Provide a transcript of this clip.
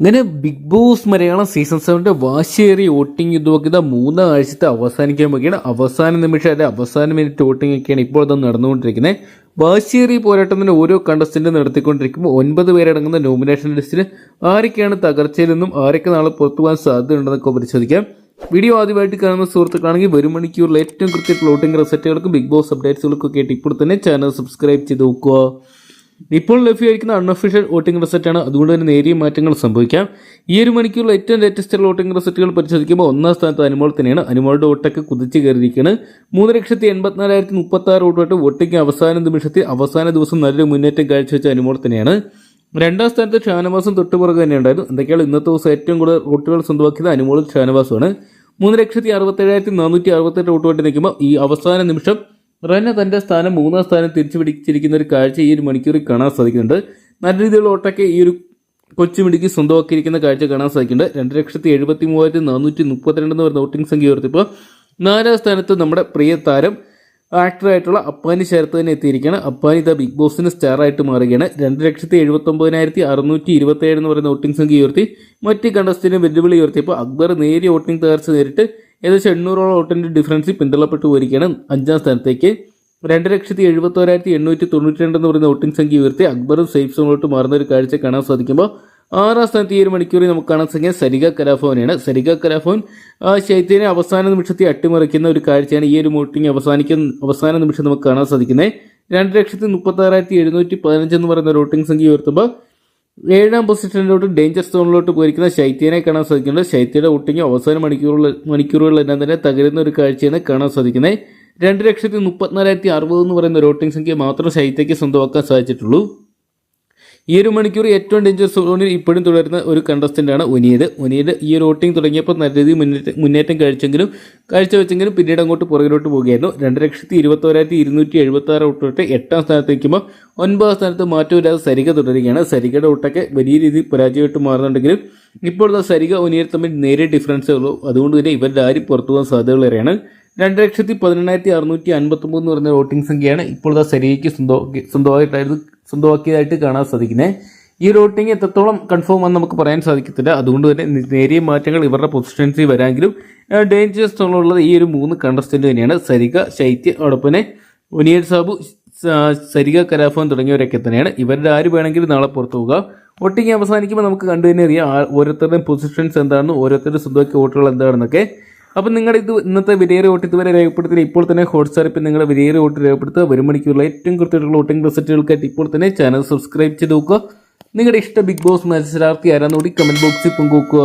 അങ്ങനെ big Boss Malayalam season സെവന്റെ വാശിയേറിയ വോട്ടിംഗ് യുദ്ധമൊക്കെ ഇതാ മൂന്നാഴ്ചത്തെ അവസാനിക്കാൻ വേണ്ടിയാണ് അവസാന നിമിഷം അല്ലെ അവസാന മിനിറ്റ് വോട്ടിംഗ് ഒക്കെയാണ് ഇപ്പോൾ ഇത് നടന്നുകൊണ്ടിരിക്കുന്നത്. വാശിയേറിയ പോരാട്ടത്തിന് ഓരോ കണ്ടസ്റ്റന്റ് നടത്തിക്കൊണ്ടിരിക്കുമ്പോൾ ഒൻപത് പേരടങ്ങുന്ന നോമിനേഷൻ ലിസ്റ്റിൽ ആരൊക്കെയാണ് തകർച്ചയിൽ നിന്നും ആരൊക്കെ നാളെ പുറത്തു പോകാൻ സാധ്യതയുണ്ടെന്നൊക്കെ പരിശോധിക്കാം. വീഡിയോ ആദ്യമായിട്ട് കാണുന്ന സുഹൃത്തുക്കളാണെങ്കിൽ വരും മണിക്കൂറിൽ ഏറ്റവും കൃത്യ ഫ്ലോട്ടിംഗ് റിസൾട്ടുകൾക്കും ബിഗ് ബോസ് അപ്ഡേറ്റ്സുകൾക്കും ഒക്കെ ആയിട്ട് ഇപ്പോൾ തന്നെ ചാനൽ സബ്സ്ക്രൈബ് ചെയ്ത് നോക്കുക. ഇപ്പോൾ ലഭ്യമായിരിക്കുന്ന അൺഒഫീഷ്യൽ വോട്ടിംഗ് റിസൾട്ടാണ് അതുകൊണ്ട് തന്നെ നേരിയ മാറ്റങ്ങൾ സംഭവിക്കാം. ഈ ഒരു മണിക്കൂറിൽ ഏറ്റവും ലേറ്റസ്റ്റ് വോട്ടിംഗ് റിസൾട്ടുകൾ പരിശോധിക്കുമ്പോൾ ഒന്നാം സ്ഥാനത്ത് അനുമോൾ തന്നെയാണ്. അനുമോളുടെ വോട്ടൊക്കെ കുതിച്ച് കയറിയിരിക്കുകയാണ്. മൂന്ന് ലക്ഷത്തി എൺപത്തിനാലായിരത്തി മുപ്പത്തി ആറ് വോട്ടുമായിട്ട് വോട്ടിംഗ് അവസാന നിമിഷത്തിൽ അവസാന ദിവസം നല്ലൊരു മുന്നേറ്റം കാഴ്ചവെച്ച അനുമോൾ തന്നെയാണ്. രണ്ടാം സ്ഥാനത്ത് ഷാനവാസും തൊട്ടുപുറകെ തന്നെ ഉണ്ടായിരുന്നു എന്തൊക്കെയാണ് ഇന്നത്തെ ദിവസം ഏറ്റവും കൂടുതൽ വോട്ടുകൾ സ്വന്തമാക്കിയത് അനുമോളും ഷാനവാസുമാണ്. മൂന്ന് ലക്ഷത്തി അറുപത്തേഴായിരത്തി നാനൂറ്റി അറുപത്തെട്ട് വോട്ടുമായിട്ട് നിൽക്കുമ്പോൾ ഈ അവസാന നിമിഷം റന്ന തന്റെ സ്ഥാനം മൂന്നാം സ്ഥാനം തിരിച്ചു പിടിച്ചിരിക്കുന്ന ഒരു കാഴ്ച ഈ ഒരു മണിക്കൂറിൽ കാണാൻ സാധിക്കുന്നുണ്ട്. നല്ല രീതിയിലുള്ള ഓട്ടൊക്കെ ഈ ഒരു കൊച്ചുമിടിക്ക് സ്വന്തമാക്കിയിരിക്കുന്ന കാഴ്ച കാണാൻ സാധിക്കുന്നുണ്ട്. രണ്ട് ലക്ഷത്തി എഴുപത്തി മൂവായിരത്തി നാനൂറ്റി മുപ്പത്തിരണ്ട് എന്ന് പറയുന്ന വോട്ടിംഗ് സംഖ്യ ഉയർത്തിപ്പോൾ നാലാം സ്ഥാനത്ത് നമ്മുടെ പ്രിയ താരം ആക്ടറായിട്ടുള്ള അപ്പാനി ശരത്ത് തന്നെ എത്തിയിരിക്കുകയാണ്. അപ്പാനി ദ ബിഗ് ബോസിന് സ്റ്റാറായിട്ട് മാറുകയാണ്. രണ്ട് ലക്ഷത്തി എഴുപത്തി ഒമ്പതിനായിരത്തി അറുന്നൂറ്റി ഇരുപത്തി ഏഴ് എന്ന് പറയുന്ന വോട്ടിംഗ് സംഖ്യ ഉയർത്തി. മറ്റ് കണ്ടസ്റ്റിന് വെല്ലുവിളി ഉയർത്തിയപ്പോൾ അക്ബർ നേരിയ വോട്ടിംഗ് തകർച്ച നേരിട്ട് ഏകദേശം എണ്ണൂറോളം വോട്ടിന്റെ ഡിഫറൻസിൽ പിന്തള്ളപ്പെട്ടു പോയിരിക്കുകയാണ്. അഞ്ചാം സ്ഥാനത്തേക്ക് രണ്ട് ലക്ഷത്തി എഴുപത്തോരായിരത്തി എണ്ണൂറ്റി തൊണ്ണൂറ്റി രണ്ട് എന്ന് പറയുന്ന വോട്ടിംഗ് സംഖ്യ ഉയർത്തി അക്ബറും സേഫ് സോണിലോട്ട് മാറുന്ന ഒരു കാഴ്ച കാണാൻ സാധിക്കുമ്പോൾ ആറാം സ്ഥാനത്ത് ഈ ഒരു മണിക്കൂറിൽ നമുക്ക് കാണാൻ സാധിക്കുക സരിക കലാഭവനാണ്. സരിക കലാഭവൻ ആ ശൈത്യനെ അവസാന നിമിഷത്തിൽ അട്ടിമറിക്കുന്ന ഒരു കാഴ്ചയാണ് ഈ ഒരു വോട്ടിംഗ് അവസാനിക്കുന്ന അവസാന നിമിഷം നമുക്ക് കാണാൻ സാധിക്കുന്നത്. രണ്ട് ലക്ഷത്തി മുപ്പത്തി ആറായിരത്തി എഴുന്നൂറ്റി പതിനഞ്ച് എന്ന് പറയുന്ന വോട്ടിംഗ് സംഖ്യ ഉയർത്തുമ്പോൾ ഏഴാം പൊസിഷനിലോട്ട് ഡേഞ്ചർ സോണിലോട്ട് പോയിരിക്കുന്ന ശൈത്യനെ കാണാൻ സാധിക്കുന്നുണ്ട്. ശൈത്യയുടെ വോട്ടിംഗ് അവസാന മണിക്കൂറുകൾ മണിക്കൂറുകളിലെല്ലാം തന്നെ തകരുന്ന ഒരു കാഴ്ചയാണ് കാണാൻ സാധിക്കുന്നത്. രണ്ട് ലക്ഷത്തി മുപ്പത്തിനാലായിരത്തി അറുപത് എന്ന് പറയുന്ന ഒരു സംഖ്യ മാത്രം ശൈത്യയ്ക്ക് സ്വന്തമാക്കാൻ സാധിച്ചിട്ടുള്ളൂ. ഈ ഒരു മണിക്കൂർ ഏറ്റവും ഡേഞ്ചർ സോണിൽ ഇപ്പോഴും തുടരുന്ന ഒരു കണ്ടസ്റ്റന്റാണ് ഒനിയത് ഉനീത് ഈ ഒരു ഓട്ടിംഗ് തുടങ്ങിയപ്പോൾ നല്ല രീതിയിൽ മുന്നേറ്റം മുന്നേറ്റം കഴിച്ചെങ്കിലും കാഴ്ചവെച്ചെങ്കിലും പിന്നീട് അങ്ങോട്ട് പുറകിലോട്ട് പോകുകയായിരുന്നു. രണ്ട് ലക്ഷത്തി ഇരുപത്തോരായിരത്തി ഇരുന്നൂറ്റി എഴുപത്തി ആറ് വോട്ടിട്ട് എട്ടാം സ്ഥാനത്ത് നിൽക്കുമ്പോൾ ഒൻപതാം സ്ഥാനത്ത് മാറ്റമില്ലാതെ സരിക തുടരുകയാണ്. സരികയുടെ ഒട്ടൊക്കെ വലിയ രീതിയിൽ പരാജയമായിട്ട് മാറുന്നുണ്ടെങ്കിലും ഇപ്പോഴത്തെ സരിക ഒനിയർ തമ്മിൽ നേരിയ ഡിഫറൻസേ ഉള്ളൂ. അതുകൊണ്ട് തന്നെ ഇവരുടെ ആരും പുറത്തു പോകാൻ സാധ്യതകളേറെയാണ് രണ്ട് ലക്ഷത്തി പതിനെണ്ണായിരത്തി അറുന്നൂറ്റി അൻപത്തൊമ്പത് എന്ന് പറയുന്ന വോട്ടിംഗ് സംഖ്യയാണ് ഇപ്പോൾ ഇതാ സരികയ്ക്ക് സ്വന്തമാക്കി സ്വന്തമായിട്ടായിരുന്നു സ്വന്തമാക്കിയതായിട്ട് കാണാൻ സാധിക്കുന്നത് ഈ വോട്ടിംഗ് എത്രത്തോളം കൺഫേം ആണെന്ന് നമുക്ക് പറയാൻ സാധിക്കത്തില്ല. അതുകൊണ്ട് തന്നെ നേരിയ മാറ്റങ്ങൾ ഇവരുടെ പൊസിഷൻസിൽ വരാമെങ്കിലും ഡേഞ്ചറസ് ഉള്ളത് ഈ ഒരു മൂന്ന് കണ്ടസ്റ്റന്റ് തന്നെയാണ്. സരിക ശൈത്യ അതോടൊപ്പം ഉനിയർ സാബു സരിക കലാഫോൻ തുടങ്ങിയവരൊക്കെ തന്നെയാണ്. ഇവരുടെ ആര് വേണമെങ്കിലും നാളെ പുറത്തു പോകുക വോട്ടിംഗ് അവസാനിക്കുമ്പോൾ നമുക്ക് കണ്ടു തന്നെ അറിയാം ഓരോരുത്തരുടെയും പൊസിഷൻസ് എന്താണെന്ന് ഓരോരുത്തരുടെ സ്വന്തമാക്കിയ വോട്ടുകൾ എന്താണെന്നൊക്കെ. അപ്പം നിങ്ങളുടെ ഇത് ഇന്നത്തെ വിലയേറെ വോട്ട് ഇതുവരെ രേഖപ്പെടുത്തിയ ഇപ്പോൾ തന്നെ ഹോട്ട്സ്റ്റാർ ഇപ്പം നിങ്ങളുടെ വിലയേറിയ വോട്ട് രേഖപ്പെടുത്തുക. വരും മണിക്കൂറിൽ ഏറ്റവും കൃത്യമായിട്ടുള്ള വോട്ടിംഗ് റിസൾട്ടുകൾക്കായിട്ട് ഇപ്പോൾ തന്നെ ചാനൽ സബ്സ്ക്രൈബ് ചെയ്ത് നോക്കുക. നിങ്ങളുടെ ഇഷ്ട ബിഗ് ബോസ് മത്സരാർത്ഥി ആരാന്നുകൂടി കമന്റ് ബോക്സിൽ പങ്കുവെക്കുക.